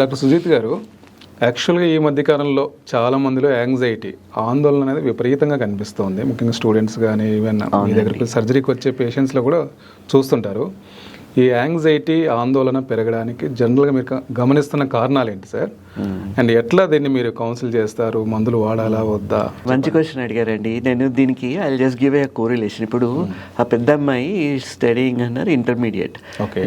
Doctor Sujith గారు యాక్చువల్గా ఈ మధ్య కాలంలో చాలా మందిలో యాంగ్జైటీ ఆందోళన అనేది విపరీతంగా కనిపిస్తుంది. ముఖ్యంగా స్టూడెంట్స్ కానీ ఈవెన్ మీ దగ్గరికి సర్జరీకి వచ్చే పేషెంట్స్లో కూడా చూస్తుంటారు. ఈ యాంగ్జైటీ ఆందోళన పెరగడానికి జనరల్గా మీరు గమనిస్తున్న కారణాలు ఏంటి సార్ అండ్ ఎట్లా దీన్ని మీరు కౌన్సిల్ చేస్తారు? మందులు వాడాలా వద్దా? మంచి క్వశ్చన్ అడిగారండి. నేను దీనికి I just give a correlation ఇప్పుడు ఆ పెద్ద అమ్మాయి స్టడీయింగ్ అన్నారు ఇంటర్మీడియట్.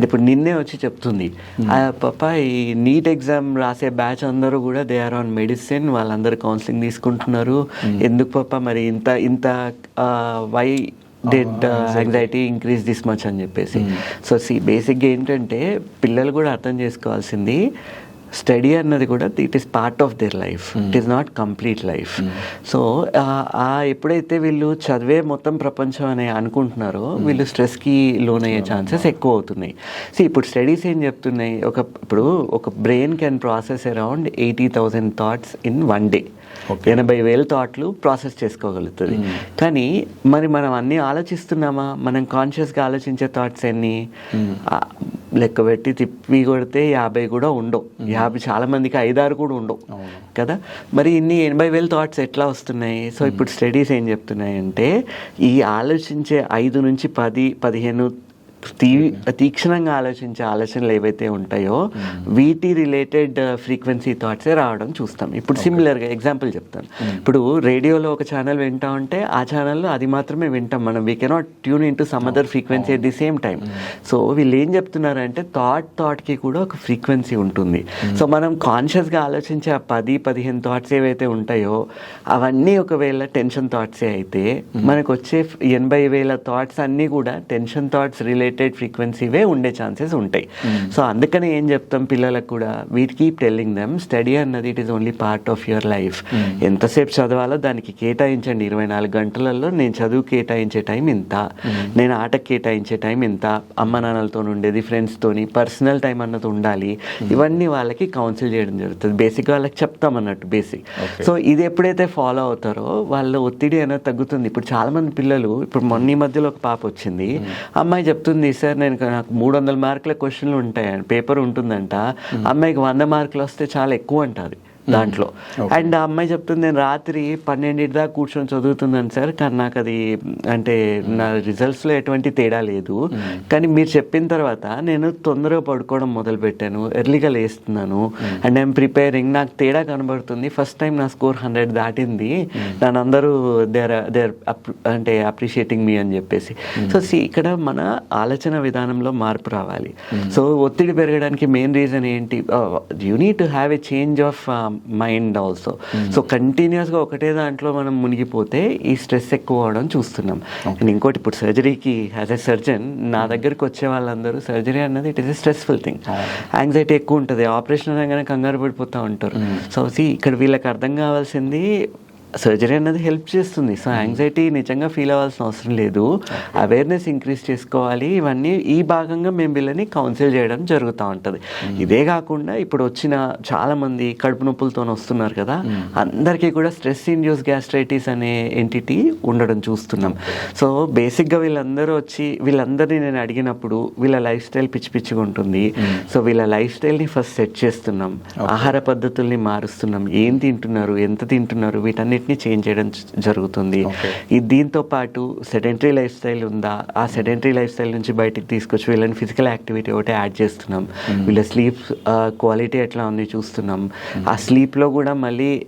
ఇప్పుడు నిన్నే వచ్చి చెప్తుంది. ఆ పాప ఈ నీట్ ఎగ్జామ్ రాసే బ్యాచ్ అందరూ కూడా దే ఆర్ ఆన్ మెడిసిన్ వాళ్ళందరూ కౌన్సిలింగ్ తీసుకుంటున్నారు. ఎందుకు పాప మరి ఇంత ఇంత why did anxiety increase this much అని చెప్పేసి. సో సి బేసిక్గా ఏంటంటే పిల్లలు కూడా అర్థం చేసుకోవాల్సింది స్టడీ అన్నది కూడా it is part of their life. It is not complete life. So ఆ ఎప్పుడైతే వీళ్ళు చదివే మొత్తం ప్రపంచం అని అనుకుంటున్నారో వీళ్ళు స్ట్రెస్కి లోన్ అయ్యే ఛాన్సెస్ ఎక్కువ అవుతున్నాయి. సో ఇప్పుడు స్టడీస్ ఏం చెప్తున్నాయి? ఒక ఇప్పుడు ఒక brain can process around eighty thousand thoughts in one day. ఎనభై వేల థాట్లు ప్రాసెస్ చేసుకోగలుగుతుంది. కానీ మరి మనం అన్నీ ఆలోచిస్తున్నామా? మనం కాన్షియస్గా ఆలోచించే థాట్స్ ఎన్ని? లెక్క పెట్టి తిప్పి కొడితే యాభై కూడా ఉండవు. యాభై చాలా మందికి ఐదారు కూడా ఉండవు. కదా? మరి ఇన్ని ఎనభై వేల థాట్స్ ఎట్లా వస్తున్నాయి? సో ఇప్పుడు స్టడీస్ ఏం చెప్తున్నాయి అంటే ఈ ఆలోచించే ఐదు నుంచి పది పదిహేను తీక్షణంగా ఆలోచించే ఆలోచనలు ఏవైతే ఉంటాయో వీటి రిలేటెడ్ ఫ్రీక్వెన్సీ థాట్సే రావడం చూస్తాం. ఇప్పుడు సిమిలర్గా ఎగ్జాంపుల్ చెప్తాను. ఇప్పుడు రేడియోలో ఒక ఛానల్ వింటా ఉంటే ఆ ఛానల్లో అది మాత్రమే వింటాం మనం. We cannot tune in to some other frequency at the same time so వీళ్ళు ఏం చెప్తున్నారంటే థాట్ థాట్కి కూడా ఒక ఫ్రీక్వెన్సీ ఉంటుంది. సో మనం కాన్షియస్గా ఆలోచించే ఆ పది పదిహేను థాట్స్ ఏవైతే ఉంటాయో అవన్నీ ఒకవేళ టెన్షన్ థాట్సే అయితే మనకు వచ్చే ఎనభై వేల థాట్స్ అన్నీ కూడా టెన్షన్ థాట్స్ రిలేటెడ్ ఫ్రీక్వెన్సీవే ఉండే ఛాన్సెస్ ఉంటాయి. సో అందుకని ఏం చెప్తాం పిల్లలకు కూడా we keep telling them study అన్నది it is only part of your life ఎంతసేపు చదవాలో దానికి కేటాయించండి. ఇరవై నాలుగు గంటలలో నేను చదువు కేటాయించే టైం ఇంత. నేను ఆటకు కేటాయించే టైం ఇంత. అమ్మ నాన్నలతో ఉండేది ఫ్రెండ్స్తోని పర్సనల్ టైం అన్నది ఉండాలి. ఇవన్నీ వాళ్ళకి కౌన్సిల్ చేయడం జరుగుతుంది. బేసిక్ వాళ్ళకి చెప్తాం అన్నట్టు బేసిక్ సో ఇది ఎప్పుడైతే ఫాలో అవుతారో వాళ్ళ ఒత్తిడి అనేది తగ్గుతుంది. ఇప్పుడు చాలా మంది పిల్లలు ఇప్పుడు మొన్న మధ్యలో ఒక పాప వచ్చింది. అమ్మాయి చెప్తుంది సార్? నేను నాకు మూడు వందల మార్కుల క్వశ్చన్లు ఉంటాయి పేపర్ ఉంటుందంట. అమ్మాయికి వంద మార్కులు వస్తే చాలా ఎక్కువ అంటది దాంట్లో. అండ్ ఆ అమ్మాయి చెప్తుంది నేను రాత్రి పన్నెండింటి దాకా కూర్చొని చదువుతున్నాను సార్ కానీ నాకు అది అంటే నా రిజల్ట్స్లో ఎటువంటి తేడా లేదు. కానీ మీరు చెప్పిన తర్వాత నేను తొందరగా పడుకోవడం మొదలు పెట్టాను ఎర్లీగా లేస్తున్నాను అండ్ ఐఎమ్ ప్రిపేరింగ్. నాకు తేడా కనబడుతుంది. ఫస్ట్ టైం నా స్కోర్ హండ్రెడ్ దాటింది. నన్ను అందరూ దేర్ దేర్ అంటే అప్రిషియేటింగ్ మీ అని చెప్పేసి. సో సి ఇక్కడ మన ఆలోచన విధానంలో మార్పు రావాలి. సో ఒత్తిడి పెరగడానికి మెయిన్ రీజన్ ఏంటి? You need to have a change of mind also so కంటిన్యూస్గా ఒకటే దాంట్లో మనం మునిగిపోతే ఈ స్ట్రెస్ ఎక్కువ అవడం చూస్తున్నాం. అండ్ ఇంకోటి ఇప్పుడు సర్జరీకి యాజ్ ఎ సర్జన్ నా దగ్గరికి వచ్చే వాళ్ళందరూ సర్జరీ అన్నది it is a stressful thing anxiety ఎక్కువ ఉంటుంది. ఆపరేషన్ అనగానే కంగారు పడిపోతూ ఉంటారు. సో సి ఇక్కడ వీళ్ళకి అర్థం కావాల్సింది సర్జరీ అన్నది హెల్ప్ చేస్తుంది. సో యాంగ్జైటీ నిజంగా ఫీల్ అవ్వాల్సిన అవసరం లేదు. అవేర్నెస్ ఇంక్రీజ్ చేసుకోవాలి. ఇవన్నీ ఈ భాగంగా మేము వీళ్ళని కౌన్సిల్ చేయడం జరుగుతూ ఉంటుంది. ఇదే కాకుండా ఇప్పుడు వచ్చిన చాలా మంది కడుపు నొప్పులతో వస్తున్నారు కదా అందరికీ కూడా స్ట్రెస్ ఇండ్యూస్ గ్యాస్ట్రైటిస్ అనే ఎంటిటీ ఉండడం చూస్తున్నాం. సో బేసిక్గా వీళ్ళందరూ వచ్చి వీళ్ళందరినీ నేను అడిగినప్పుడు వీళ్ళ లైఫ్ స్టైల్ పిచ్చి పిచ్చిగా ఉంటుంది. సో వీళ్ళ లైఫ్ స్టైల్ని ఫస్ట్ సెట్ చేస్తున్నాం. ఆహార పద్ధతుల్ని మారుస్తున్నాం. ఏం తింటున్నారు? ఎంత తింటున్నారు? వీటన్నిటిని చేంజ్ చేయడం జరుగుతుంది. ఈ దీంతో పాటు సెడెంటరీ లైఫ్ స్టైల్ ఉందా? ఆ సెడెంటరీ లైఫ్ స్టైల్ నుంచి బయటికి తీసుకొచ్చి వీళ్ళని ఫిజికల్ యాక్టివిటీ ఒకటి యాడ్ చేస్తున్నాం. వీళ్ళ స్లీప్ క్వాలిటీ ఎట్లా ఉంది చూస్తున్నాం. ఆ స్లీప్లో కూడా మళ్ళీ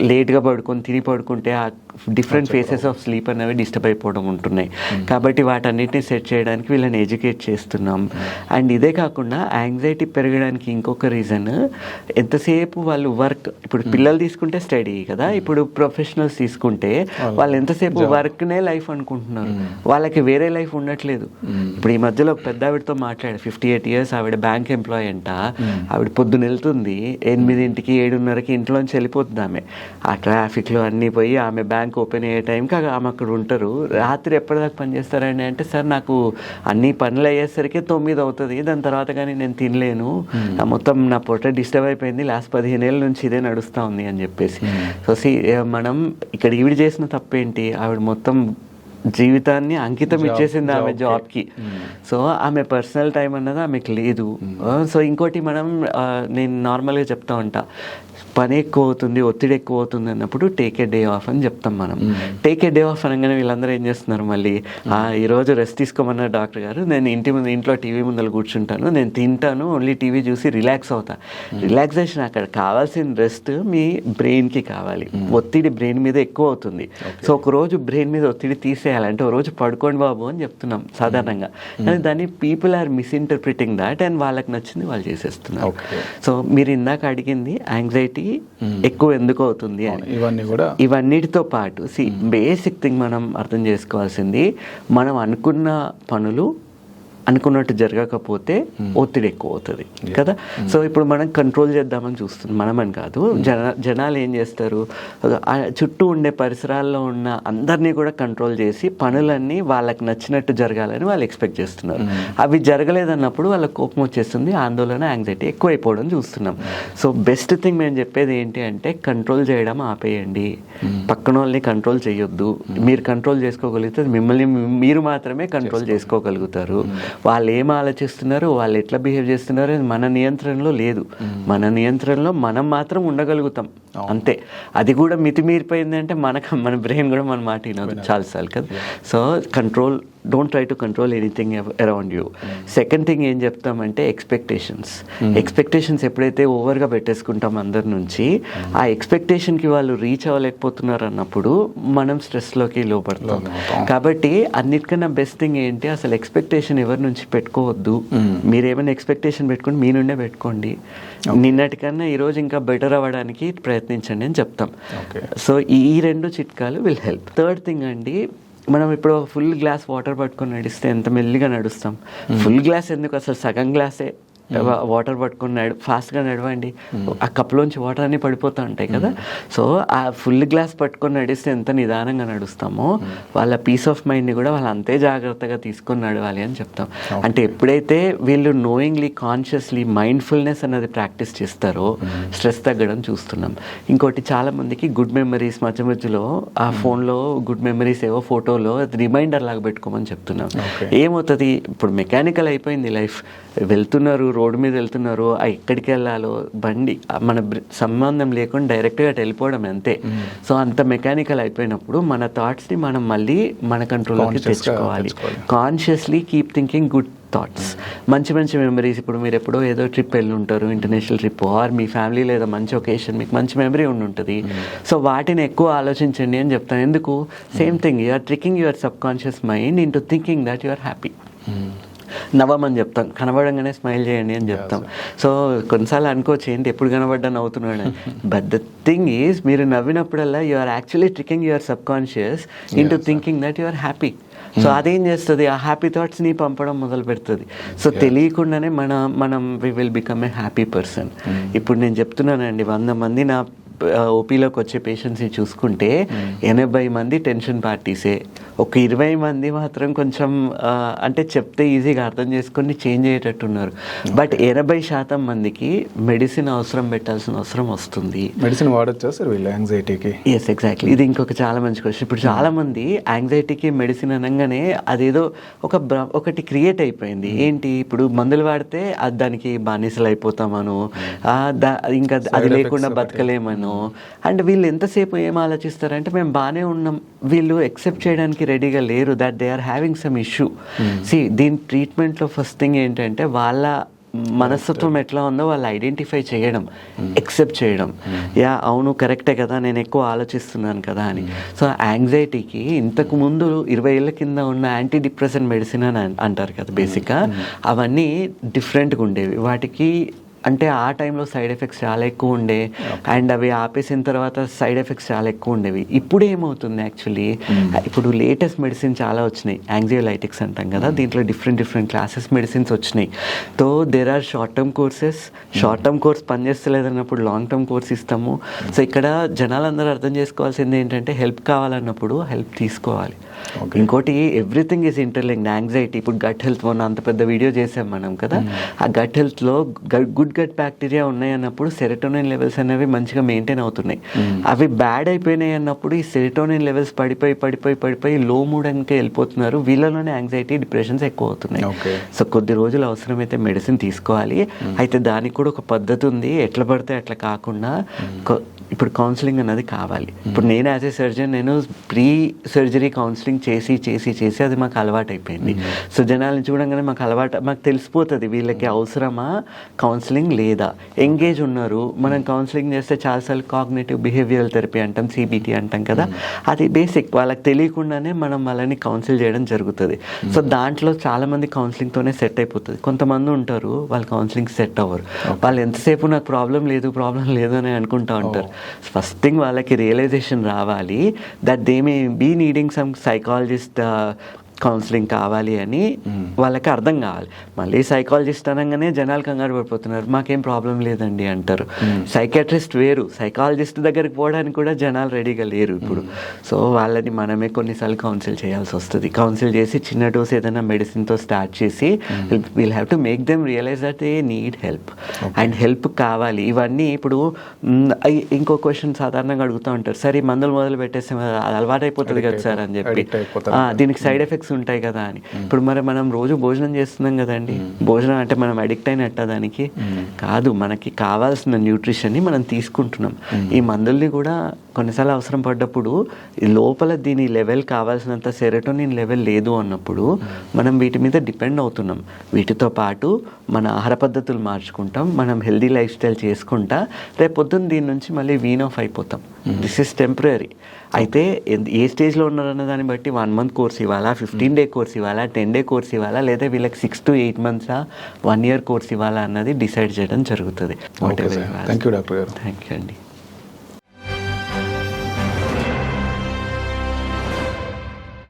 లేట్గా పడుకొని తిని పడుకుంటే ఆ డిఫరెంట్ ఫేసెస్ ఆఫ్ స్లీప్ అనేవి డిస్టర్బ్ అయిపోవడం ఉంటున్నాయి. కాబట్టి వాటన్నిటిని సెట్ చేయడానికి వీళ్ళని ఎడ్యుకేట్ చేస్తున్నాం. అండ్ ఇదే కాకుండా యాంగ్జైటీ పెరగడానికి ఇంకొక రీజన్ ఎంతసేపు వాళ్ళు వర్క్ ఇప్పుడు పిల్లలు తీసుకుంటే స్టడీ కదా ఇప్పుడు ప్రొఫెషనల్స్ తీసుకుంటే వాళ్ళు ఎంతసేపు వర్క్నే లైఫ్ అనుకుంటున్నారు. వాళ్ళకి వేరే లైఫ్ ఉండట్లేదు. ఇప్పుడు ఈ మధ్యలో పెద్ద ఆవిడతో మాట్లాడారు ఫిఫ్టీ ఎయిట్ ఇయర్స్ ఆవిడ బ్యాంక్ ఎంప్లాయ్ అంట. ఆవిడ పొద్దున వెళ్తుంది ఎనిమిదింటికి ఏడున్నరకి ఇంట్లోంచి వెళ్ళిపోతుంది ఆమె. ఆ ట్రాఫిక్లో అన్నీ పోయి ఆమె బ్యాంక్ ఓపెన్ అయ్యే టైంకి ఆమె అక్కడ ఉంటారు. రాత్రి ఎప్పటిదాకా పని చేస్తారండి అంటే సార్ నాకు అన్ని పనులు అయ్యేసరికి తొమ్మిది అవుతుంది. దాని తర్వాత కానీ నేను తినలేను. నా మొత్తం నా పొట్ట డిస్టర్బ్ అయిపోయింది. లాస్ట్ పదిహేను ఏళ్ళ నుంచి ఇదే నడుస్తూ ఉంది అని చెప్పేసి. సో సి మనం ఇక్కడ ఈవిడ చేసిన తప్పేంటి? ఆవిడ మొత్తం జీవితాన్ని అంకితం ఇచ్చేసింది ఆమె. జాబ్కి సో ఆమె పర్సనల్ టైం అన్నది ఆమెకు లేదు. సో ఇంకోటి మనం నేను నార్మల్గా చెప్తా ఉంటా. పని ఎక్కువ అవుతుంది ఒత్తిడి ఎక్కువ అవుతుంది అన్నప్పుడు టేక్ ఏ డే ఆఫ్ అని చెప్తాం మనం. టేక్ ఏ డే ఆఫ్ అనగానే వీళ్ళందరూ ఏం చేస్తున్నారు మళ్ళీ? "ఆ, ఈరోజు రెస్ట్ తీసుకోమన్నారు డాక్టర్ గారు. నేను ఇంటి ముందు ఇంట్లో టీవీ ముందర కూర్చుంటాను. నేను తింటాను ఓన్లీ టీవీ చూసి రిలాక్స్ అవుతా. రిలాక్సేషన్ అక్కడ కావాల్సిన రెస్ట్ మీ బ్రెయిన్కి కావాలి. ఒత్తిడి బ్రెయిన్ మీద ఎక్కువ అవుతుంది సో ఒక రోజు బ్రెయిన్ మీద ఒత్తిడి తీసేయాలంటే ఒక రోజు పడుకోండి బాబు అని చెప్తున్నాం సాధారణంగా. కానీ దాన్ని people are misinterpreting that and వాళ్ళకి నచ్చింది వాళ్ళు చేసేస్తున్నారు. సో మీరు ఇందాక అడిగింది యాంగ్జైటీ ఎక్కువ ఎందుకు అవుతుంది అని. ఇవన్నీ కూడా ఇవన్నిటితో పాటు సి బేసిక్ థింగ్ మనం అర్థం చేసుకోవాల్సింది మనం అనుకున్న పనులు అనుకున్నట్టు జరగకపోతే ఒత్తిడి ఎక్కువ అవుతుంది కదా? సో ఇప్పుడు మనం కంట్రోల్ చేద్దామని చూస్తున్నాం. మనమని కాదు. జన జనాలు ఏం చేస్తారు? చుట్టూ ఉండే పరిసరాల్లో ఉన్న అందరినీ కూడా కంట్రోల్ చేసి పనులన్నీ వాళ్ళకి నచ్చినట్టు జరగాలని వాళ్ళు ఎక్స్పెక్ట్ చేస్తున్నారు. అవి జరగలేదన్నప్పుడు వాళ్ళకి కోపం వచ్చేస్తుంది ఆందోళన యాంగ్జైటీ ఎక్కువైపోవడం చూస్తున్నాం. సో బెస్ట్ థింగ్ మేము చెప్పేది ఏంటి అంటే కంట్రోల్ చేయడం ఆపేయండి. పక్కన వాళ్ళని కంట్రోల్ చేయొద్దు. మీరు కంట్రోల్ చేసుకోగలిగితే మిమ్మల్ని మీరు మాత్రమే కంట్రోల్ చేసుకోగలుగుతారు. వాళ్ళు ఏం ఆలోచిస్తున్నారు వాళ్ళు ఎట్లా బిహేవ్ చేస్తున్నారు అది మన నియంత్రణలో లేదు. మన నియంత్రణలో మనం మాత్రం ఉండగలుగుతాం. అంతే. అది కూడా మితిమీరిపోయింది అంటే మనకు మన బ్రెయిన్ కూడా మన మాట వినదు చాలాసార్లు కదా. So control don't try to control anything around you second thing ఏం చెప్తామంటే ఎక్స్పెక్టేషన్స్ ఎక్స్పెక్టేషన్స్ ఎప్పుడైతే ఓవర్గా పెట్టేసుకుంటాం అందరి నుంచి ఆ ఎక్స్పెక్టేషన్కి వాళ్ళు రీచ్ అవ్వలేకపోతున్నారు అన్నప్పుడు మనం స్ట్రెస్లోకి లోపడతాం. కాబట్టి అన్నిటికన్నా బెస్ట్ థింగ్ ఏంటి అసలు ఎక్స్పెక్టేషన్ ఎవరి నుంచి పెట్టుకోవద్దు. మీరు ఏమైనా ఎక్స్పెక్టేషన్ పెట్టుకుని మీ నుండే పెట్టుకోండి. నిన్నటికన్నా ఈరోజు ఇంకా బెటర్ అవ్వడానికి ప్రయత్నించండి అని చెప్తాం. సో ఈ రెండు చిట్కాలు విల్ హెల్ప్ థర్డ్ థింగ్ అండి మనం ఇప్పుడు ఫుల్ గ్లాస్ వాటర్ పట్టుకొని నడిస్తే ఎంత మెల్లిగా నడుస్తాం. ఫుల్ గ్లాస్ ఎందుకు? అసలు సగం గ్లాసే వాటర్ పట్టుకొని నడు ఫాస్ట్గా నడవండి. ఆ కప్లోంచి వాటర్ అన్ని పడిపోతూ ఉంటాయి కదా. సో ఆ ఫుల్ గ్లాస్ పట్టుకొని నడిస్తే ఎంత నిదానంగా నడుస్తామో వాళ్ళ పీస్ ఆఫ్ మైండ్ని కూడా వాళ్ళు అంతే జాగ్రత్తగా తీసుకొని నడవాలి అని చెప్తాం. అంటే ఎప్పుడైతే వీళ్ళు నోయింగ్లీ కాన్షియస్లీ మైండ్ఫుల్నెస్ అన్నది ప్రాక్టీస్ చేస్తారో స్ట్రెస్ తగ్గడం చూస్తున్నాం. ఇంకోటి చాలా మందికి గుడ్ మెమరీస్ మధ్య మధ్యలో ఆ ఫోన్లో గుడ్ మెమరీస్ ఏవో ఫోటోలో అది రిమైండర్ లాగా పెట్టుకోమని చెప్తున్నాం. ఏమవుతుంది? ఇప్పుడు మెకానికల్ అయిపోయింది లైఫ్ వెళ్తున్నారు రోడ్డు మీద వెళ్తున్నారు ఆ ఎక్కడికి వెళ్ళాలో బండి మన సంబంధం లేకుండా డైరెక్ట్గా వెళ్ళిపోవడం అంతే. సో అంత మెకానికల్ అయిపోయినప్పుడు మన థాట్స్ని మనం మళ్ళీ మన కంట్రోల్లోకి తెచ్చుకోవాలి. Consciously keep thinking good thoughts మంచి మంచి మెమరీస్ ఇప్పుడు మీరు ఎప్పుడో ఏదో ట్రిప్ వెళ్ళి ఉంటారు ఇంటర్నేషనల్ ట్రిప్ ఆర్ మీ ఫ్యామిలీ లేదా మంచి ఒకేషన్ మీకు మంచి మెమరీ ఉండి ఉంటుంది. సో వాటిని ఎక్కువ ఆలోచించండి అని చెప్తాను. ఎందుకు? Same thing you're tricking your subconscious mind into thinking that you are happy నవ్వమని చెప్తాం. కనబడంగానే స్మైల్ చేయండి అని చెప్తాం. సో కొన్నిసార్లు అనుకోవచ్చు ఏంటి ఎప్పుడు కనబడ్డా నవ్వుతున్నాడు బట్ ద థింగ్ ఈజ్ మీరు నవ్వినప్పుడల్లా you are actually tricking your subconscious into thinking that you are happy so అదేం చేస్తుంది? ఆ హ్యాపీ థాట్స్ని పంపడం మొదలు పెడుతుంది సో తెలియకుండానే మన మనం we will become a happy person ఇప్పుడు నేను చెప్తున్నానండి వంద మంది నా ఓపీలోకి వచ్చే పేషెంట్స్ని చూసుకుంటే ఎనభై మంది టెన్షన్ పార్టీసే ఒక ఇరవై మంది మాత్రం కొంచెం అంటే చెప్తే ఈజీగా అర్థం చేసుకొని చేంజ్ అయ్యేటట్టున్నారు. బట్ ఎనభై శాతం మందికి మెడిసిన్ అవసరం పెట్టాల్సిన అవసరం వస్తుంది. మెడిసిన్ వాడొచ్చా సార్ వీళ్ళు యాంగ్జైటీకి ఎస్ ఎగ్జాక్ట్లీ ఇది ఇంకొక చాలా మంచి క్వశ్చన్ ఇప్పుడు చాలా మంది యాంగ్జైటీకి మెడిసిన్ అనగానే అదేదో ఒక ఒకటి క్రియేట్ అయిపోయింది. ఏంటి? ఇప్పుడు మందులు వాడితే అది దానికి బానిసలు అయిపోతామను ఇంకా అది లేకుండా effects బతకలేమను అండ్ వీళ్ళు ఎంతసేపు ఏం ఆలోచిస్తారంటే మేము బాగానే ఉన్నాం. వీళ్ళు ఎక్సెప్ట్ చేయడానికి రెడీగా లేరు that they are having some issue C దీని ట్రీట్మెంట్లో ఫస్ట్ థింగ్ ఏంటంటే వాళ్ళ మనస్తత్వం ఎట్లా ఉందో వాళ్ళు ఐడెంటిఫై చేయడం ఎక్సెప్ట్ చేయడం. యా అవును కరెక్టే కదా నేను ఎక్కువ ఆలోచిస్తున్నాను కదా అని. సో యాంగ్జైటీకి ఇంతకు ముందు ఇరవై ఏళ్ళ కింద ఉన్న యాంటీ డిప్రెసెంట్ మెడిసిన్ అన్- అంటారు కదా బేసిక్గా అవన్నీ డిఫరెంట్గా ఉండేవి. వాటికి అంటే ఆ టైంలో సైడ్ ఎఫెక్ట్స్ చాలా ఎక్కువ ఉండే. అండ్ అవి ఆపేసిన తర్వాత సైడ్ ఎఫెక్ట్స్ చాలా ఎక్కువ ఉండేవి. ఇప్పుడు ఏమవుతుంది యాక్చువల్లీ ఇప్పుడు లేటెస్ట్ మెడిసిన్ చాలా వచ్చినాయి. యాంగ్జియోలైటిక్స్ అంటాం కదా దీంట్లో డిఫరెంట్ డిఫరెంట్ క్లాసెస్ మెడిసిన్స్ వచ్చినాయి. తో there are short term courses short term course పనిచేస్తలేదన్నప్పుడు long term course ఇస్తాము. సో ఇక్కడ జనాలందరూ అర్థం చేసుకోవాల్సింది ఏంటంటే హెల్ప్ కావాలన్నప్పుడు హెల్ప్ తీసుకోవాలి. ఇంకోటి ఎవ్రీథింగ్ ఈజ్ ఇంటర్లింక్డ్ యాంగ్జైటీ ఇప్పుడు గట్ హెల్త్ మొన్న అంత పెద్ద వీడియో చేసాం మనం కదా. ఆ గట్ హెల్త్లో గుడ్ గుడ్ గట్ బ్యాక్టీరియా ఉన్నాయి అన్నప్పుడు సెరటోనిన్ లెవెల్స్ అనేవి మంచిగా మెయింటైన్ అవుతున్నాయి. అవి బ్యాడ్ అయిపోయినాయి అన్నప్పుడు ఈ సెరటోనిన్ లెవెల్స్ పడిపోయి పడిపోయి పడిపోయి లో మూడ్ అంకే వెళ్ళిపోతున్నారు. వీళ్ళలోనే యాంగ్జైటీ డిప్రెషన్స్ ఎక్కువ అవుతున్నాయి. సో కొద్ది రోజులు అవసరమైతే మెడిసిన్ తీసుకోవాలి. అయితే దానికి కూడా ఒక పద్ధతి ఉంది. ఎట్లా పడితే అట్లా కాకుండా కొ- ఇప్పుడు కౌన్సిలింగ్ అన్నది కావాలి. ఇప్పుడు నేను యాజ్ ఏ సర్జన్ నేను ప్రీ సర్జరీ కౌన్సిలింగ్ చేసి చేసి చేసి అది మాకు అలవాటు అయిపోయింది సో జనాలను చూడంగానే మాకు అలవాటు మాకు తెలిసిపోతుంది. వీళ్ళకి అవసరమా? కౌన్సిలింగ్ లేదా? ఎంగేజ్ ఉన్నారు. మనం కౌన్సిలింగ్ చేస్తే చాలాసార్లు కాగ్నేటివ్ బిహేవియరల్ థెరపీ అంటాం సిబిటి అంటాం కదా? అది బేసిక్ వాళ్ళకి తెలియకుండానే మనం వాళ్ళని కౌన్సిల్ చేయడం జరుగుతుంది. సో దాంట్లో చాలా మంది కౌన్సిలింగ్తోనే సెట్ అయిపోతుంది. కొంతమంది ఉంటారు వాళ్ళు కౌన్సిలింగ్ సెట్ అవ్వరు. వాళ్ళు ఎంతసేపు నాకు ప్రాబ్లం లేదు ప్రాబ్లం లేదు అని అనుకుంటా ఉంటారు. ఫస్ట్ థింగ్ వాళ్ళకి రియలైజేషన్ రావాలి that they may be needing some psychologist counselling కావాలి అని వాళ్ళకి అర్థం కావాలి. మళ్ళీ సైకాలజిస్ట్ అనగానే జనాలు కంగారు పడిపోతున్నారు. మాకేం ప్రాబ్లం లేదండి అంటారు. సైకాట్రిస్ట్ వేరు. సైకాలజిస్ట్ దగ్గరికి పోవడానికి కూడా జనాలు రెడీగా లేరు ఇప్పుడు. సో వాళ్ళని మనమే కొన్నిసార్లు కౌన్సిల్ చేయాల్సి వస్తుంది. కౌన్సిల్ చేసి చిన్న డోస్ ఏదైనా మెడిసిన్తో స్టార్ట్ చేసి will have to make them realise that they need help and help కావాలి. ఇవన్నీ ఇప్పుడు ఇంకో క్వశ్చన్ సాధారణంగా అడుగుతూ ఉంటారు. సరే మందులు మొదలు పెట్టేస్తే అది అలవాటు అయిపోతుంది కదా సార్ అని చెప్పి. దీనికి సైడ్ ఎఫెక్ట్స్ ఉంటాయి కదా అని. ఇప్పుడు మరి మనం రోజు భోజనం చేస్తున్నాం కదండి. భోజనం అంటే మనం అడిక్ట్ అయినట్ట దానికి? కాదు మనకి కావాల్సిన న్యూట్రిషన్ని మనం తీసుకుంటున్నాం. ఈ మందుల్ని కూడా కొన్నిసార్లు అవసరం పడ్డప్పుడు లోపల దీని లెవెల్ కావాల్సినంత సెరటోనిన్ లెవెల్ లేదు అన్నప్పుడు మనం వీటి మీద డిపెండ్ అవుతున్నాం. వీటితో పాటు మన ఆహార పద్ధతులు మార్చుకుంటాం. మనం హెల్దీ లైఫ్ స్టైల్ చేసుకుంటా రేపు పొద్దున్న దీని నుంచి మళ్ళీ వీన్ ఆఫ్ అయిపోతాం. దిస్ ఇస్ టెంపరీ అయితే ఏ స్టేజ్లో ఉన్నారన్న దాన్ని బట్టి వన్ మంత్ కోర్స్ ఇవ్వాలా ఫిఫ్టీన్ డే కోర్స్ ఇవ్వాలా టెన్ డే కోర్స్ ఇవ్వాలా లేదా వీళ్ళకి సిక్స్ టు ఎయిట్ మంత్సా వన్ ఇయర్ కోర్స్ ఇవ్వాలా అన్నది డిసైడ్ చేయడం జరుగుతుంది. థ్యాంక్ యూ డాక్టర్ గారు. థ్యాంక్ యూ అండి.